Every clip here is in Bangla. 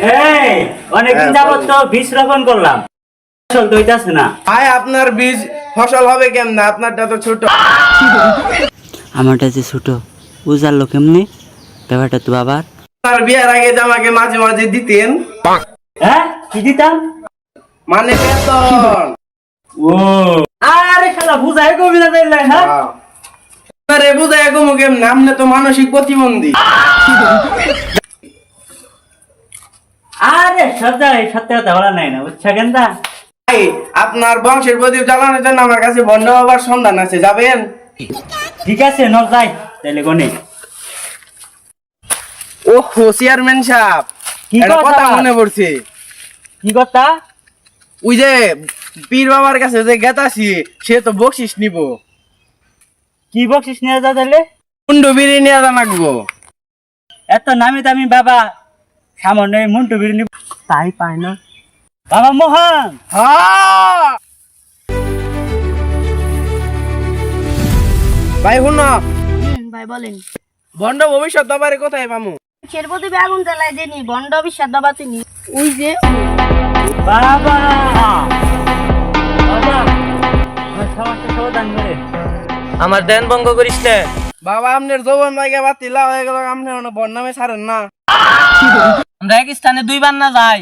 এই অনেকদিন হ্যাঁ, যাবত তো বীজ রোপণ করলাম। ফসল দইতাছে না। ভাই আপনার বীজ ফসল হবে কেমনে? আপনারটা তো ছোট। আমারটা যে ছোট উজারলো কেমনি ব্যাপারটা তো বাবার। আপনার বিয়ার আগে যে আমাকে মাঝে মাঝে দিতেন। হ্যাঁ কি দিতাম? মানে বেতন। ও আরে শালা বুঝাই কবি না তাইলে হ্যাঁ। আরে বুঝাই কমু কেমনে? আপনি তো মানসিক প্রতিবন্ধী। আরে সত্যি সত্যি কথা বলা নাই না বুঝছা ভাই আপনার বংশের প্রদীপ জ্বালানোর জন্য আমার কাছে বন্ধ বাবার সন্ধান আছে যাবেন? ঠিক আছে ন যাই তাইলে গনে ওহো চেয়ারম্যান সাহেব কি কথা? মনে পড়ছে। কি কথা? ওই যে পীর বাবার কাছে যে গেতাছি সে তো বকশিস নিব। কি বকশিস নিয়ে যা তাইলে? কুন্ডু বিড়ি নিয়ে জানাকবো এত নামি দামি বাবা সামান্য এই মুন্টু বিরিনি তাই পায় না। বাবা মোহন! ভাই শুন ভাই বলেন। বন্ড ভবিষ্যৎ বাবারে কোথায় পামু সের প্রতি আগুন জ্বালাই দেনি বন্ড বিশ্বাস দবা চিনি ওই যে। বাবা! আমার দেন ভঙ্গ করিস না। বাবা আপনার যৌবন জায়গা বাতিলা হয়ে গেল আপনি বন্যামে ছাড়েন না। আমরা এক স্থানে দুইবার না যাই।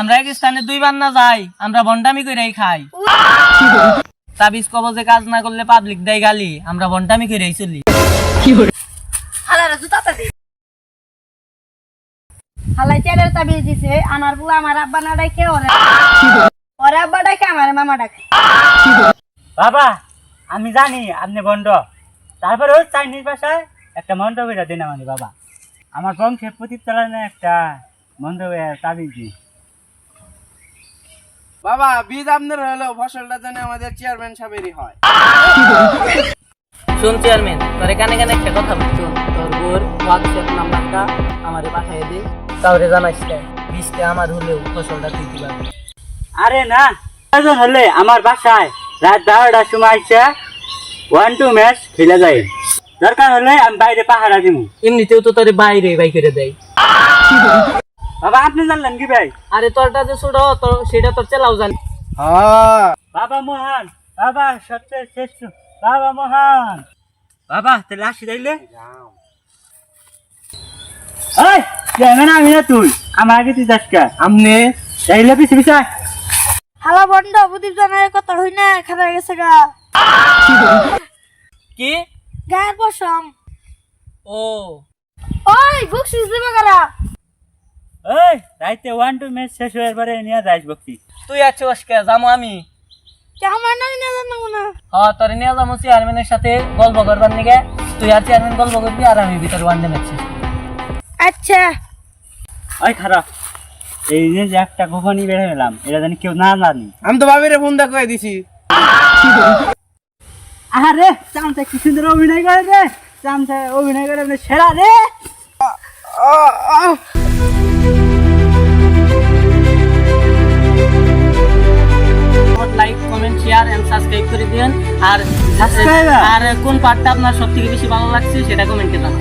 আমরা এক স্থানে দুইবার না যাই আমরা বন্ডামি কইরাই খাই। তাবিজ কবজে কাজ না করলে পাবলিক দেয় গালি আমরা বন্ডামি কইরাই চলি। হালারা জুতাটা দে হালাই চেলের তাবিজ দিছে আমার বুয়া আমার আব্বা না ডাকে ওরে ওরে আব্বা ডাকে আমার মামা ডাকে। বাবা আমি জানি আপনি বন্ড। তারপরে ওই চাইনিজ ভাষায় একটা মন্ডপ এটা দিন আমাকে বাবা। আমার বংশের প্রতিতলানে একটা মন্ডপের তাবিজ দিই। বাবা বীজ আপনার হলো ফসলটা যেন আমাদের চেয়ারম্যান সাহেবেরই হয়। শুন চেয়ারম্যান তোর এখানে এখানে একটা কথা বলতো তোর বোর হোয়াটসঅ্যাপ নাম্বারটা আমারে পাঠিয়ে দে। কাউরে জানাইস না বীজটা আমার হলেও ফসলটা তুই দিবা। আরে না প্রয়োজন হলে আমার বাসায় রাত বারোটার সময় আইসা ওয়ান টু ম্যাচ খেলে যায়। দরকার হলে আমি বাইরে পাহারা দিব এমনিতেও তো তোর বাইরে বাই করে দেয়। বাবা আপনি জানলেন কি ভাই? আরে তোরটা যে ছোট তোর সেটা তোর চেলাও জানি। হ্যাঁ। বাবা মহান বাবা সবচেয়ে শ্রেষ্ঠ বাবা মহান। বাবা তাহলে আসি তাইলে? এই চেয়ারম্যান আমি না তুই? আমার আগে তুই যাস কা? আপনি তাইলে পিছে পিছে। হালা প্রদীপ জানার কথা হই না খারা গেছে গা। পশম ও। ওই বুক সুইচ দিবে এই রাইতে ওয়ান টু ম্যাচ শেষ হওয়ার পরে নিয়ে যাইস ভক্তি। তুই আছিস কে যাব আমি। কেমন না নিয়ে জানো না হ্যাঁ তোর নিয়ে যাব চেয়ারম্যানের সাথে গল্প করবার নিকে তুই আর চেয়ারম্যান গল্প করবি আর আমি ভিতর ওয়ান ডে ম্যাচ আচ্ছা। ওই খারাপ। এই যে একটা গোপনই বের এলাম এটা জানি কেউ না জানি। আমি তো ভাবিরে ফোন দা কয়ে দিছি। আরে চামচা কি সুন্দর অভিনয় করে রে? চামচা অভিনয় করে আপনি সেরা রে। Like comment share and subscribe করে দিন আর? আর কোন পার্টটা আপনার সবথেকে বেশি ভালো লাগছে সেটা কমেন্টে জানান।